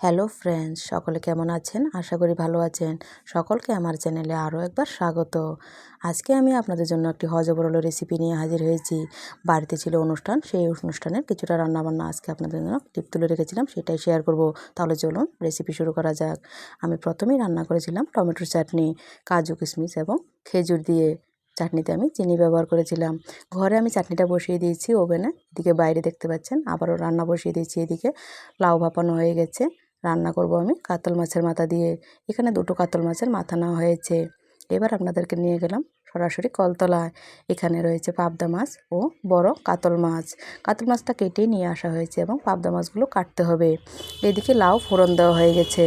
Hello friends সকলে কেমন আছেন? আশা করি ভালো আছেন। সকলকে আমার চ্যানেলে আরও একবার স্বাগত। আজকে আমি আপনাদের জন্য একটি হজবরল রেসিপি নিয়ে হাজির হয়েছি। বাড়িতে ছিল অনুষ্ঠান, সেই অনুষ্ঠানের কিছুটা রান্নাবান্না আজকে আপনাদের জন্য টিপ তুলে রেখেছিলাম, সেটাই শেয়ার করব। তাহলে চলুন রেসিপি শুরু করা যাক। আমি প্রথমেই রান্না করেছিলাম টমেটোর চাটনি, কাজু কিশমিশ এবং খেজুর দিয়ে। চাটনিতে আমি চিনি ব্যবহার করেছিলাম। ঘরে আমি চাটনিটা বসিয়ে দিয়েছি ওভেনে। এদিকে বাইরে দেখতে পাচ্ছেন, আবারও রান্না বসিয়ে দিয়েছি এদিকে। লাউ ভাপানো হয়ে গেছে। রান্না করব আমি। কাতল মাছের মাথা দিয়ে এখানে দুটো কাতল মাছের মাথা নেওয়া হয়েছে। এবার আপনাদেরকে নিয়ে গেলাম সরাসরি কলতলায়। এখানে রয়েছে পাবদা মাছ ও বড় কাতল মাছ। কাতল মাছটা কেটে নিয়ে আসা হয়েছে এবং পাবদা মাছগুলো কাটতে হবে। এদিকে লাউ ফোড়ন দেওয়া হয়ে গেছে।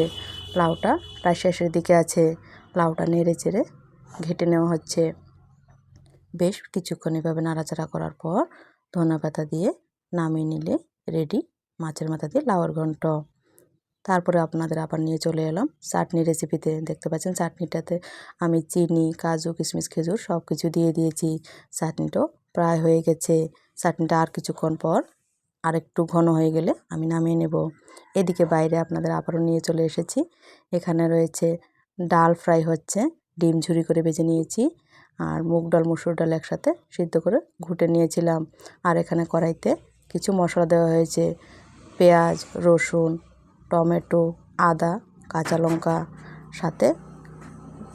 লাউটা প্রায় শেষের দিকে আছে। লাউটা নেড়ে চেড়ে ঘেটে নেওয়া হচ্ছে। বেশ কিছুক্ষণ এভাবে নাড়াচাড়া করার পর ধনা পাতা দিয়ে নামিয়ে নিলে রেডি মাছের মাথা দিয়ে লাউয়ের ঘন্ট। তারপরে আপনাদের আবার নিয়ে চলে এলাম। চাটনি রেসিপিতে দেখতে পাচ্ছেন, চাটনিটাতে আমি চিনি, কাজু, কিশমিশ, খেজুর সব কিছু দিয়ে দিয়েছি। চাটনিটাও প্রায় হয়ে গেছে। চাটনিটা আর কিছুক্ষণ পর আর একটু ঘন হয়ে গেলে আমি নামিয়ে নেব। এদিকে বাইরে আপনাদের আবারও নিয়ে চলে এসেছি। এখানে রয়েছে ডাল ফ্রাই হচ্ছে, ডিম ঝুরি করে বেজে নিয়েছি আর মুগ ডাল, মুসুর ডাল একসাথে সিদ্ধ করে ঘুটে নিয়েছিলাম। আর এখানে কড়াইতে কিছু মশলা দেওয়া হয়েছে, পেঁয়াজ, রসুন টমেটো, আদা, কাঁচা লঙ্কা, সাথে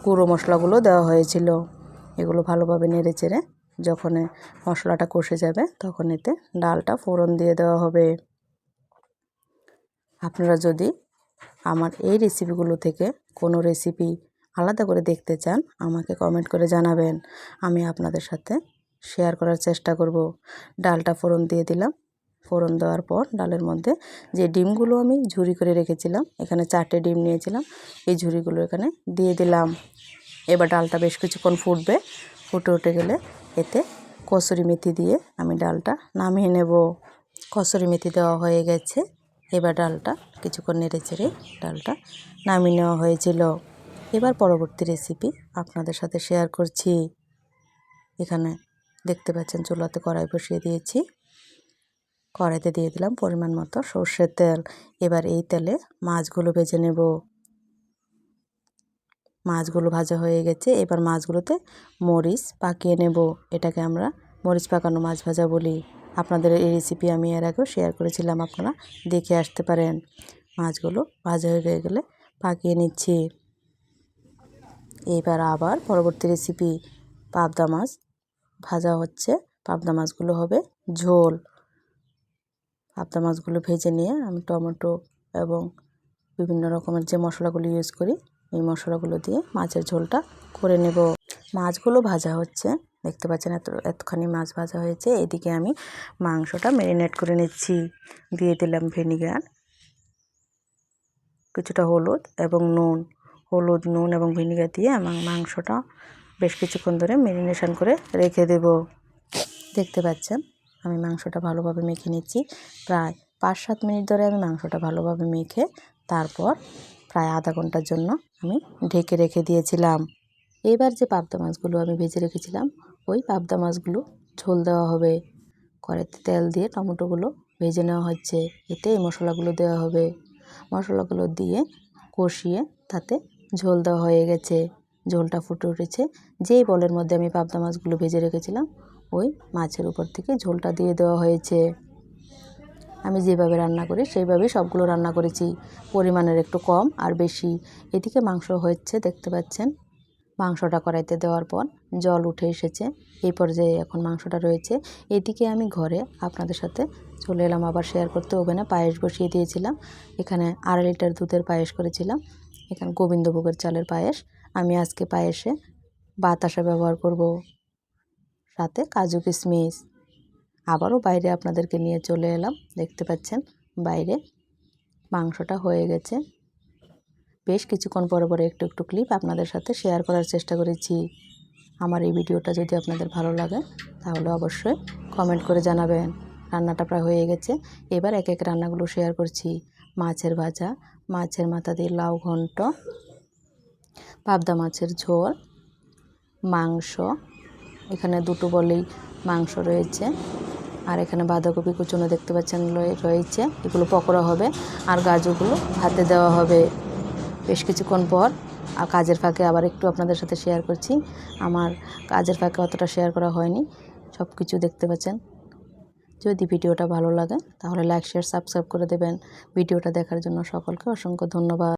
গুঁড়ো মশলাগুলো দেওয়া হয়েছিল। এগুলো ভালোভাবে নেড়ে চেড়ে যখন মশলাটা কষে যাবে তখন এতে ডালটা ফোড়ন দিয়ে দেওয়া হবে। আপনারা যদি আমার এই রেসিপিগুলো থেকে কোনো রেসিপি আলাদা করে দেখতে চান, আমাকে কমেন্ট করে জানাবেন। আমি আপনাদের সাথে শেয়ার করার চেষ্টা করব। ডালটা ফোড়ন দিয়ে দিলাম। ফোড়ন দেওয়ার পর ডালের মধ্যে যে ডিমগুলো আমি ঝুরি করে রেখেছিলাম, এখানে চারটে ডিম নিয়েছিলাম, এই ঝুরিগুলো এখানে দিয়ে দিলাম। এবার ডালটা বেশ কিছুক্ষণ ফুটবে, ফুটে উঠে গেলে এতে কসুরি মেথি দিয়ে আমি ডালটা নামিয়ে নেব। কসুরি মেথি দেওয়া হয়ে গেছে, এবার ডালটা কিছুক্ষণ নেড়ে চেড়ে ডালটা নামিয়ে নেওয়া হয়েছিল। এবার পরবর্তী রেসিপি আপনাদের সাথে শেয়ার করছি। এখানে দেখতে পাচ্ছেন চুলাতে কড়াই বসিয়ে দিয়েছি। কড়াইতে দিয়ে দিলাম পরিমাণ মতো সর্ষের তেল। এবার এই তেলে মাছগুলো ভেজে নেব। মাছগুলো ভাজা হয়ে গেছে। এবার মাছগুলোতে মরিচ পাকিয়ে নেব। এটাকে আমরা মরিচ পাকানো মাছ ভাজা বলি। আপনাদের এই রেসিপি আমি এর আগেও শেয়ার করেছিলাম, আপনারা দেখে আসতে পারেন। মাছগুলো ভাজা হয়ে গেলে পাকিয়ে নিচ্ছি। এবার আবার পরবর্তী রেসিপি পাবদা মাছ। ভাজা হচ্ছে, পাবদা মাছগুলো হবে ঝোল। পাবদা মাছগুলো ভেজে নিয়ে আমি টমেটো এবং বিভিন্ন রকমের যে মশলাগুলো ইউজ করি, এই মশলাগুলো দিয়ে মাছের ঝোলটা করে নেব। মাছগুলো ভাজা হচ্ছে। দেখতে পাচ্ছেন এত, এতখানি মাছ ভাজা হয়েছে। এদিকে আমি মাংসটা ম্যারিনেট করে নিচ্ছি। দিয়ে দিলাম ভিনিগার কিছুটা হলুদ এবং নুন। হলুদ, নুন এবং ভিনিগার দিয়ে আমার মাংসটা বেশ কিছুক্ষণ ধরে ম্যারিনেশন করে রেখে দেব। দেখতে পাচ্ছেন? আমি মাংসটা ভালোভাবে মেখে নিচ্ছি। প্রায় পাঁচ সাত মিনিট ধরে আমি মাংসটা ভালোভাবে মেখে তারপর প্রায় আধা ঘণ্টার জন্য আমি ঢেকে রেখে দিয়েছিলাম। এবার যে পাবদা মাছগুলো আমি ভেজে রেখেছিলাম, ওই পাবদা মাছগুলো ঝোল দেওয়া হবে। কড়াইতে তেল দিয়ে টমেটোগুলো ভেজে নেওয়া হচ্ছে। এতে এই মশলাগুলো দেওয়া হবে। মশলাগুলো দিয়ে কষিয়ে তাতে ঝোল দেওয়া হয়ে গেছে। ঝোলটা ফুটে উঠেছে। যেই বলের মধ্যে আমি পাবদা মাছগুলো ভেজে রেখেছিলাম ওই মাছের উপর থেকে ঝোলটা দিয়ে দেওয়া হয়েছে। আমি যেভাবে রান্না করি, সেইভাবেই সবগুলো রান্না করেছি। পরিমাণের একটু কম আর বেশি। এদিকে মাংস হচ্ছে দেখতে পাচ্ছেন? মাংসটা কড়াইতে দেওয়ার পর জল উঠে এসেছে। এই পর্যায়ে এখন মাংসটা রয়েছে। এদিকে আমি ঘরে আপনাদের সাথে চলে এলাম, আবার শেয়ার করতে। ওভেনে পায়েস বসিয়ে দিয়েছিলাম। এখানে আড়াই লিটার দুধের পায়েস করেছিলাম। এখানে গোবিন্দভোগের চালের পায়েস। আমি আজকে পায়েসে বাতাসা ব্যবহার করব। সাথে কাজু কিশমিশ আবারও বাইরে আপনাদেরকে নিয়ে চলে এলাম। দেখতে পাচ্ছেন, বাইরে মাংসটা হয়ে গেছে। বেশ কিছুক্ষণ পরে পরে একটু একটু ক্লিপ আপনাদের সাথে শেয়ার করার চেষ্টা করেছি। আমার এই ভিডিওটা যদি আপনাদের ভালো লাগে, তাহলে অবশ্যই কমেন্ট করে জানাবেন। রান্নাটা প্রায় হয়ে গেছে। এবার এক এক রান্নাগুলো শেয়ার করছি। মাছের ভাজা, মাছের মাথা দিয়ে লাউ ঘন্ট, পাবদা মাছের ঝোল, মাংস এখানে দুটো বলেই মাংস রয়েছে। আর এখানে বাঁধাকপি কুচুনো দেখতে পাচ্ছেন রয়েছে। এগুলো পকোড়া হবে। আর গাজরগুলো ভাতে দেওয়া হবে বেশ কিছুক্ষণ পর। আর কাজের ফাঁকে আবার একটু আপনাদের সাথে শেয়ার করছি। আমার কাজের ফাঁকে অতটা শেয়ার করা হয়নি। সব কিছু দেখতে পাচ্ছেন। যদি ভিডিওটা ভালো লাগে, তাহলে লাইক শেয়ার সাবস্ক্রাইব করে দেবেন। ভিডিওটা দেখার জন্য সকলকে অসংখ্য ধন্যবাদ।